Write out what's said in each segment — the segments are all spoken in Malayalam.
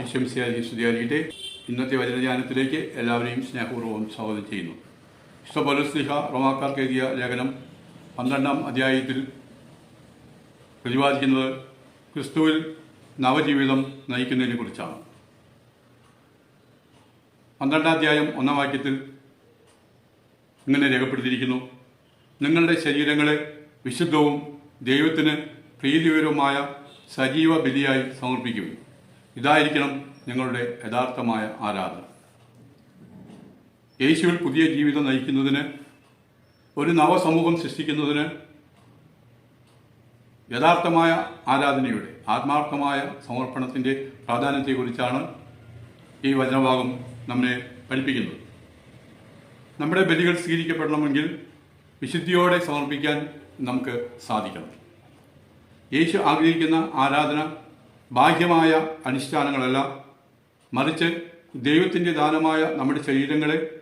ഈശ്വംസിയായി സ്തുതിയായിരിക്കട്ടെ. ഇന്നത്തെ വചനധ്യാനത്തിലേക്ക് എല്ലാവരെയും സ്നേഹപൂർവം സ്വാഗതം ചെയ്യുന്നു. ഇഷ്ടപൊലസ്ലിഹ റോമാക്കാർക്ക് എഴുതിയ ലേഖനം പന്ത്രണ്ടാം അധ്യായത്തിൽ പ്രതിപാദിക്കുന്നത് ക്രിസ്തുവിൽ നവജീവിതം നയിക്കുന്നതിനെ കുറിച്ചാണ്. പന്ത്രണ്ടാം അധ്യായം ഒന്നാം വാക്യത്തിൽ ഇങ്ങനെ രേഖപ്പെടുത്തിയിരിക്കുന്നു. നിങ്ങളുടെ ശരീരങ്ങളെ വിശുദ്ധവും ദൈവത്തിന് പ്രീതികരവുമായ സജീവ ബലിയായി സമർപ്പിക്കുകയും ഇതായിരിക്കണം നിങ്ങളുടെ യഥാർത്ഥമായ ആരാധന. യേശുവിൽ പുതിയ ജീവിതം നയിക്കുന്നതിന് ഒരു നവസമൂഹം സൃഷ്ടിക്കുന്നതിന് യഥാർത്ഥമായ ആരാധനയുടെ ആത്മാർത്ഥമായ സമർപ്പണത്തിന്റെ പ്രാധാന്യത്തെക്കുറിച്ചാണ് ഈ വചനഭാഗം നമ്മെ പഠിപ്പിക്കുന്നത്. നമ്മുടെ ബലികൾ സ്വീകരിക്കപ്പെടണമെങ്കിൽ വിശുദ്ധിയോടെ സമർപ്പിക്കാൻ നമുക്ക് സാധിക്കണം. യേശു ആഗ്രഹിക്കുന്ന ആരാധന ബാഹ്യമായ അനുഷ്ഠാനങ്ങളല്ല. മറിച്ച് ദൈവത്തിന്റെ ദാനമായ നമ്മുടെ ശരീരങ്ങളെ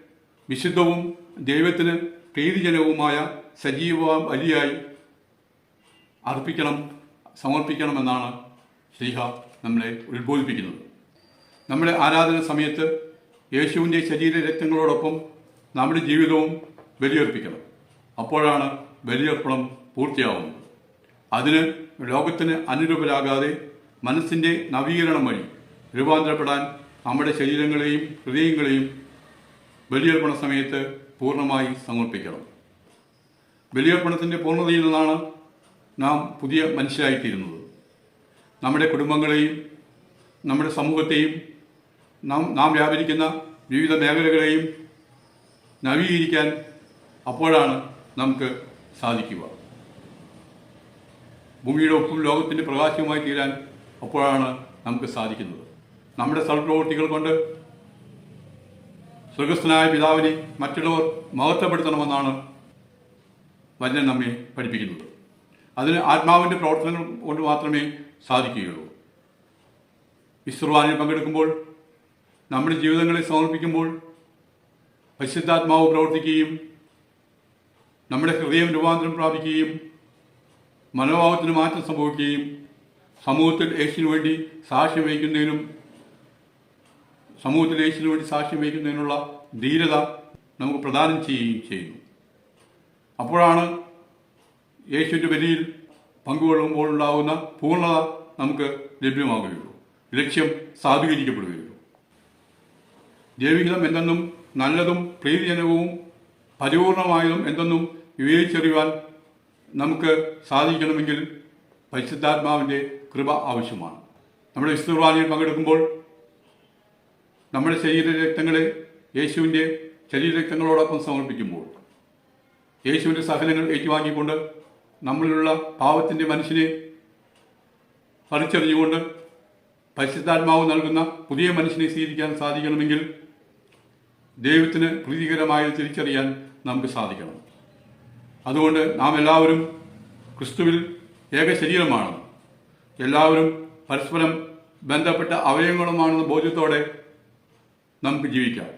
വിശുദ്ധവും ദൈവത്തിന് പ്രീതിജനവുമായ സജീവ ബലിയായി അർപ്പിക്കണം സമർപ്പിക്കണമെന്നാണ് ശ്രീഹ നമ്മളെ ഉത്ബോധിപ്പിക്കുന്നത്. നമ്മുടെ ആരാധന സമയത്ത് യേശുവിന്റെ ശരീര രക്തങ്ങളോടൊപ്പം നമ്മുടെ ജീവിതവും ബലിയർപ്പിക്കണം. അപ്പോഴാണ് ബലിയർപ്പണം പൂർത്തിയാവുന്നത്. അതിന് ലോകത്തിന് അനുരൂപരാകാതെ മനസ്സിന്റെ നവീകരണം വഴി രൂപാന്തരപ്പെടാൻ നമ്മുടെ ശരീരങ്ങളെയും ഹൃദയങ്ങളെയും ബലിയർപ്പണ സമയത്ത് പൂർണമായി സമർപ്പിക്കണം. ബലിയർപ്പണത്തിന്റെ പൂർണതയിൽ നിന്നാണ് നാം പുതിയ മനുഷ്യരായിത്തീരുന്നത്. നമ്മുടെ കുടുംബങ്ങളെയും നമ്മുടെ സമൂഹത്തെയും നാം നാം വ്യാപരിക്കുന്ന വിവിധ മേഖലകളെയും നവീകരിക്കാൻ അപ്പോഴാണ് നമുക്ക് സാധിക്കുക. ഭൂമിയുടെ ഒപ്പം ലോകത്തിന്റെ പ്രകാശവുമായി തീരാൻ അപ്പോഴാണ് നമുക്ക് സാധിക്കുന്നത്. നമ്മുടെ സൽപ്രവൃത്തികൾ കൊണ്ട് സ്വർഗസ്ഥനായ പിതാവിനെ മറ്റുള്ളവർ മഹത്വപ്പെടുത്തണമെന്നാണ് വചനം നമ്മെ പഠിപ്പിക്കുന്നത്. അതിന് ആത്മാവിന്റെ പ്രവർത്തനങ്ങൾ കൊണ്ട് മാത്രമേ സാധിക്കുകയുള്ളൂ. വിശ്രുവാനിൽ പങ്കെടുക്കുമ്പോൾ നമ്മുടെ ജീവിതങ്ങളെ സമർപ്പിക്കുമ്പോൾ പരിശുദ്ധാത്മാവ് പ്രവർത്തിക്കുകയും നമ്മുടെ ഹൃദയം രൂപാന്തരം പ്രാപിക്കുകയും മനോഭാവത്തിന് മാറ്റം സംഭവിക്കുകയും സമൂഹത്തിൽ യേശുവിന് വേണ്ടി സാക്ഷ്യം വഹിക്കുന്നതിനും സമൂഹത്തിൽ യേശുവിന് വേണ്ടി സാക്ഷ്യം വഹിക്കുന്നതിനുള്ള ധീരത നമുക്ക് പ്രദാനം ചെയ്യുകയും ചെയ്യുന്നു. അപ്പോഴാണ് യേശുവിന്റെ ബലിയിൽ പങ്കുകൊള്ളുമ്പോൾ ഉണ്ടാകുന്ന പൂർണത നമുക്ക് ലഭ്യമാകുകയുള്ളൂ. ലക്ഷ്യം സാധൂകരിക്കപ്പെടുകയുള്ളൂ. ദൈവികം എന്തെന്നും നല്ലതും പ്രീതിജനകവും പരിപൂർണമായതും എന്തെന്നും വിവേചിച്ചറിയുവാൻ നമുക്ക് സാധിക്കണമെങ്കിൽ പരിശുദ്ധാത്മാവിന്റെ കൃപ ആവശ്യമാണ്. നമ്മുടെ വിശുദ്ധവാനിയിൽ പങ്കെടുക്കുമ്പോൾ നമ്മുടെ ശരീരരക്തങ്ങളെ യേശുവിന്റെ ശരീരരക്തങ്ങളോടൊപ്പം സമർപ്പിക്കുമ്പോൾ യേശുവിന്റെ സഹനങ്ങൾ ഏറ്റുവാങ്ങിക്കൊണ്ട് നമ്മളിലുള്ള പാവത്തിന്റെ മനുഷ്യനെ പറിച്ചറിഞ്ഞുകൊണ്ട് പരിശുദ്ധാത്മാവ് നൽകുന്ന പുതിയ മനുഷ്യനെ സ്വീകരിക്കാൻ സാധിക്കണമെങ്കിൽ ദൈവത്തിന് പ്രീതികരമായത് തിരിച്ചറിയാൻ നമുക്ക് സാധിക്കണം. അതുകൊണ്ട് നാം എല്ലാവരും ക്രിസ്തുവിൽ ഏക ശരീരമാണ് എല്ലാവരും പരസ്പരം ബന്ധപ്പെട്ട അവയവങ്ങളുമാണെന്ന ബോധ്യത്തോടെ നമുക്ക് ജീവിക്കാം.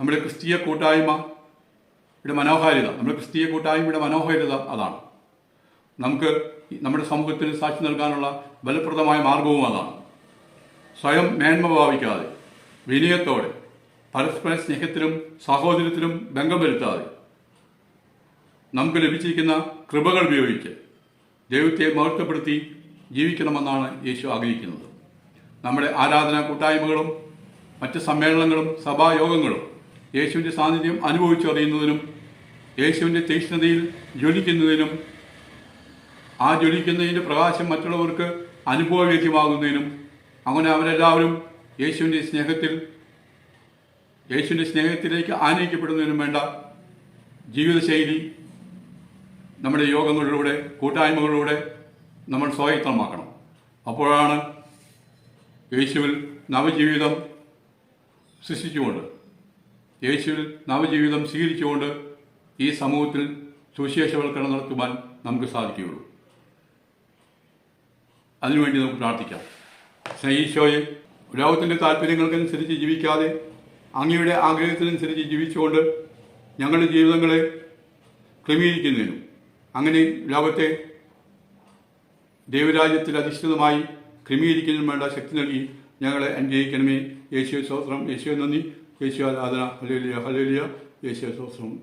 നമ്മുടെ ക്രിസ്തീയ കൂട്ടായ്മയുടെ മനോഹാരിത നമ്മുടെ ക്രിസ്തീയ കൂട്ടായ്മയുടെ മനോഹാരിത അതാണ്. നമുക്ക് നമ്മുടെ സമൂഹത്തിന് സാക്ഷി നൽകാനുള്ള ബലപ്രദമായ മാർഗവും അതാണ്. സ്വയം മേന്മ ഭാവിക്കാതെ വിനയത്തോടെ പരസ്പര സ്നേഹത്തിലും സഹോദര്യത്തിലും ബംഗം വരുത്താതെ നമുക്ക് ലഭിച്ചിരിക്കുന്ന കൃപകൾ ഉപയോഗിച്ച് ദൈവത്തെ മഹത്വപ്പെടുത്തി ജീവിക്കണമെന്നാണ് യേശു ആഗ്രഹിക്കുന്നത്. നമ്മുടെ ആരാധനാ കൂട്ടായ്മകളും മറ്റ് സമ്മേളനങ്ങളും സഭായോഗങ്ങളും യേശുവിന്റെ സാന്നിധ്യം അനുഭവിച്ചറിയുന്നതിനും യേശുവിന്റെ തീക്ഷ്ണതയിൽ ജ്വലിക്കുന്നതിനും ആ ജ്വലിക്കുന്നതിന്റെ പ്രകാശം മറ്റുള്ളവർക്ക് അനുഭവവേദ്യമാകുന്നതിനും അങ്ങനെ അവരെല്ലാവരും യേശുവിന്റെ സ്നേഹത്തിൽ യേശുവിന്റെ സ്നേഹത്തിലേക്ക് ആനയിക്കപ്പെടുന്നതിനും വേണ്ട ജീവിതശൈലി നമ്മുടെ യോഗങ്ങളിലൂടെ കൂട്ടായ്മകളിലൂടെ നമ്മൾ സ്വായത്തമാക്കണം. അപ്പോഴാണ് യേശുവിൽ നവജീവിതം സൃഷ്ടിച്ചുകൊണ്ട് യേശുവിൽ നവജീവിതം സ്വീകരിച്ചുകൊണ്ട് ഈ സമൂഹത്തിൽ സുവിശേഷവൽക്കരണം നടത്തുവാൻ നമുക്ക് സാധിക്കുകയുള്ളൂ. അതിനുവേണ്ടി നമുക്ക് പ്രാർത്ഥിക്കാം. സ്നേഹീശോയെ ലോകത്തിന്റെ താല്പര്യങ്ങൾക്കനുസരിച്ച് ജീവിക്കാതെ അങ്ങയുടെ ആഗ്രഹത്തിനനുസരിച്ച് ജീവിച്ചുകൊണ്ട് ഞങ്ങളുടെ ജീവിതങ്ങളെ ക്രമീകരിക്കുന്നതിനും അങ്ങനെ ലോകത്തെ ദൈവരാജ്യത്തിൽ അധിഷ്ഠിതമായി ക്രമീകരിക്കുന്നതിനും വേണ്ട ശക്തി നൽകി ഞങ്ങളെ അനുഗ്രഹിക്കണമേ. യേശു സ്വസ്ത്രം യേശു നന്ദി. യേശു ആരാധന. ഹലേലിയ ഹലേലിയ യേശു സ്വസ്ത്രം